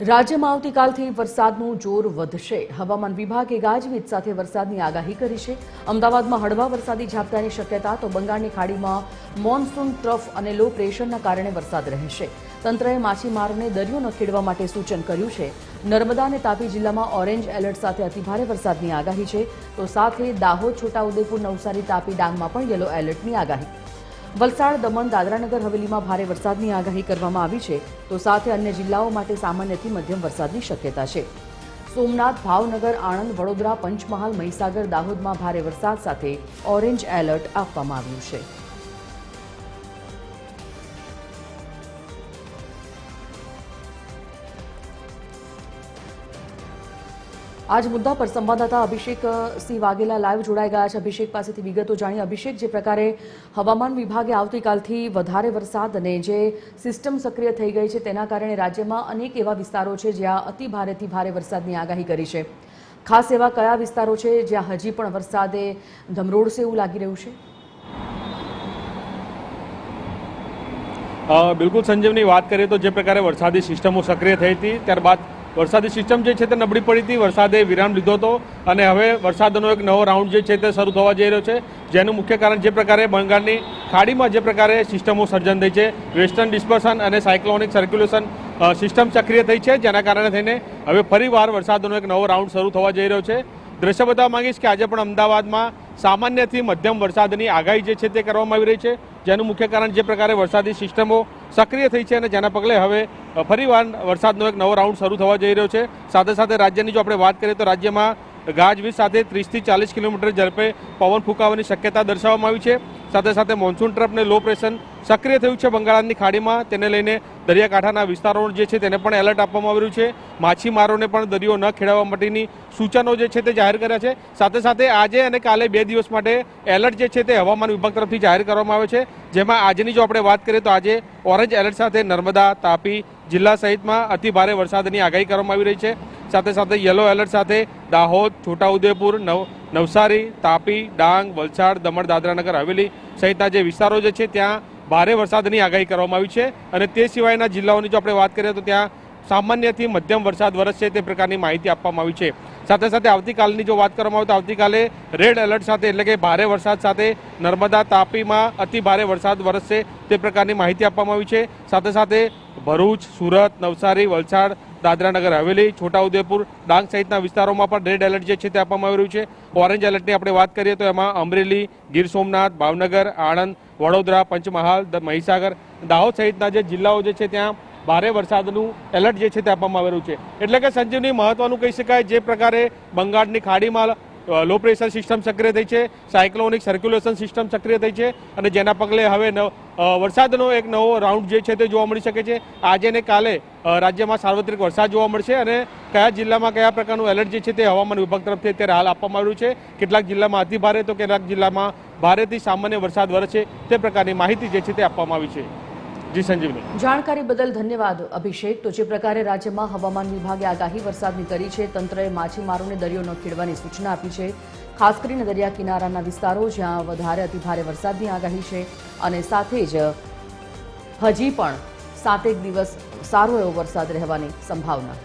રાજ્યમાં આવતીકાલથી વરસાદનું જોર વધશે. હવામાન વિભાગે ગાજવીજ સાથે વરસાદની આગાહી કરી છે. અમદાવાદમાં હળવા વરસાદી ઝાપટાની શક્યતા, તો બંગાળની ખાડીમાં મોન્સૂન, ટ્રફ અને લો પ્રેશરના કારણે વરસાદ રહેશે. તંત્રએ માછીમારોને દરિયો ન ખેડવા માટે સૂચન કર્યું છે. નર્મદા અને તાપી જિલ્લામાં ઓરેન્જ એલર્ટ સાથે અતિભારે વરસાદની આગાહી છે. તો સાથે દાહોદ છોટાઉદેપુર નવસારી, તાપી ડાંગમાં પણ યલો એલર્ટની આગાહી. વલસાડ, દમણ, દાદરાનગર હવેલીમાં ભારે વરસાદની આગાહી કરવામાં આવી છે. તો સાથે અન્ય જિલ્લાઓ માટે સામાન્યથી મધ્યમ વરસાદની શક્યતા છે. સોમનાથ, ભાવનગર, આણંદ, વડોદરા, પંચમહાલ, મહીસાગર, દાહોદમાં ભારે વરસાદ સાથે ઓરેન્જ એલર્ટ આપવામાં આવ્યું છે. આજ મુદ્દા પર સંવાદદાતા અભિષેક સિંહ વાઘેલા લાઈવ જોડાઈ ગયા છે. અભિષેક પાસેથી વિગતો જાણી અભિષેક, જે પ્રકારે હવામાન વિભાગે આવતીકાલથી વધારે વરસાદ અને જે સિસ્ટમ સક્રિય થઈ ગઈ છે, તેના કારણે રાજ્યમાં અનેક એવા વિસ્તારો છે જ્યાં અતિ ભારેથી ભારે વરસાદની આગાહી કરી છે. ખાસ એવા કયા વિસ્તારો છે જ્યાં હજી પણ વરસાદે ધમરોડશે એવું લાગી રહ્યું છે? બિલકુલ સંજીવની વાત કરીએ તો જે પ્રકારે વરસાદી સિસ્ટમો સક્રિય થઈ હતી, ત્યારબાદ વરસાદી સિસ્ટમ જે છે તે નબળી પડી હતી. વરસાદે વિરામ લીધો હતો અને હવે વરસાદનો એક નવો રાઉન્ડ જે છે તે શરૂ થવા જઈ રહ્યો છે. જેનું મુખ્ય કારણ જે પ્રકારે બંગાળની ખાડીમાં જે પ્રકારે સિસ્ટમો સર્જન થઈ છે. વેસ્ટર્ન ડિસ્પર્સન અને સાયક્લોનિક સર્ક્યુલેશન સિસ્ટમ સક્રિય થઈ છે. જેના કારણે થઈને હવે ફરીવાર વરસાદનો એક નવો રાઉન્ડ શરૂ થવા જઈ રહ્યો છે. દ્રશ્ય બતાવવા માંગીશ કે આજે પણ અમદાવાદમાં સામાન્યથી મધ્યમ વરસાદની આગાહી જે છે તે કરવામાં આવી રહી છે. જેનું મુખ્ય કારણ જે પ્રકારે વરસાદી સિસ્ટમો સક્રિય થઈ છે અને જેના પગલે હવે ફરી ફરીવાર વરસાદનો એક નવો રાઉન્ડ શરૂ થવા જઈ રહ્યો છે. સાથે સાથે રાજ્યની જો આપણે વાત કરીએ તો રાજ્યમાં ગાજવીજ સાથે ત્રીસથી ચાલીસ કિલોમીટર ઝડપે પવન ફૂંકાવાની શક્યતા દર્શાવવામાં આવી છે. સાથે સાથે મોન્સૂન ટ્રફને લો પ્રેશર સક્રિય થયું છે બંગાળની ખાડીમાં. તેને લઈને દરિયાકાંઠાના વિસ્તારો જે છે તેને પણ એલર્ટ આપવામાં આવ્યું છે. માછીમારોને પણ દરિયો ન ખેડવા માટેની સૂચનો જે છે તે જાહેર કર્યા છે. સાથે સાથે આજે અને કાલે બે દિવસ માટે એલર્ટ જે છે તે હવામાન વિભાગ તરફથી જાહેર કરવામાં આવે છે. જેમાં આજની જો આપણે વાત કરીએ તો આજે ઓરેન્જ એલર્ટ સાથે નર્મદા, તાપી જિલ્લા સહિતમાં અતિ ભારે વરસાદની આગાહી કરવામાં આવી રહી છે. સાથે સાથે યલો એલર્ટ સાથે દાહોદ, છોટાઉદેપુર, નવ નવસારી, તાપી, ડાંગ, વલસાડ, દમણ, દાદરાનગર હવેલી સહિતના જે વિસ્તારો જે છે, ત્યાં ભારે વરસાદની આગાહી કરવામાં આવી છે. અને તે સિવાયના જિલ્લાઓની જો આપણે વાત કરીએ તો ત્યાં સામાન્યથી મધ્યમ વરસાદ વરસશે તે પ્રકારની માહિતી આપવામાં આવી છે. સાથે સાથે આવતીકાલની જો વાત કરવામાં આવે તો આવતીકાલે રેડ એલર્ટ સાથે એટલે કે ભારે વરસાદ સાથે નર્મદા, તાપીમાં અતિ ભારે વરસાદ વરસશે તે પ્રકારની માહિતી આપવામાં આવી છે. સાથે સાથે ભરૂચ, સુરત, નવસારી, વલસાડ દાદરાનગર હવેલી છોટાઉદેપુર ડાંગ સહિતના વિસ્તારોમાં પણ રેડ એલર્ટ જે છે તે આપવામાં આવી રહ્યું છે. ઓરેન્જ એલર્ટની આપણે વાત કરીએ તો એમાં અમરેલી, ગીર સોમનાથ, ભાવનગર, આણંદ, વડોદરા, પંચમહાલ મહીસાગર, દાહોદ સહિતના જે જિલ્લાઓ જે છે ત્યાં ભારે વરસાદનું એલર્ટ જે છે તે આપવામાં આવેલું છે. એટલે કે સંજીવની મહત્વનું કહી શકાય જે પ્રકારે બંગાળની ખાડીમાં લો પ્રેશર સિસ્ટમ સક્રિય થઈ છે સાયક્લોનિક સર્ક્યુલેશન સિસ્ટમ સક્રિય થઈ છે અને જેના પગલે હવે વરસાદનો એક નવો રાઉન્ડ જે છે તે જોવા મળી શકે છે. આજે ને કાલે રાજ્યમાં સાર્વત્રિક વરસાદ જોવા મળશે અને કયા જિલ્લામાં કયા પ્રકારનું એલર્ટ જે છે તે હવામાન વિભાગ તરફથી અત્યારે હાલ આપવામાં આવ્યું છે. કેટલાક જિલ્લામાં અતિ ભારે તો કેટલાક જિલ્લામાં ભારેથી સામાન્ય વરસાદ વરસે તે પ્રકારની માહિતી જે છે તે આપવામાં આવી છે. જી, સંજીવની. જાણકારી બદલ ધન્યવાદ, અભિષેક. તો જે પ્રકારે રાજ્યમાં હવામાન વિભાગે આગાહી વરસાદની કરી છે, તંત્રએ માછીમારોને દરિયો ન ખેડવાની સૂચના આપી છે. ખાસ કરીને દરિયા કિનારાના વિસ્તારો જ્યાં વધારે અતિભારે વરસાદની આગાહી છે અને સાથે જ હજી પણ સાતેક દિવસ સારો એવો વરસાદ રહેવાની સંભાવના.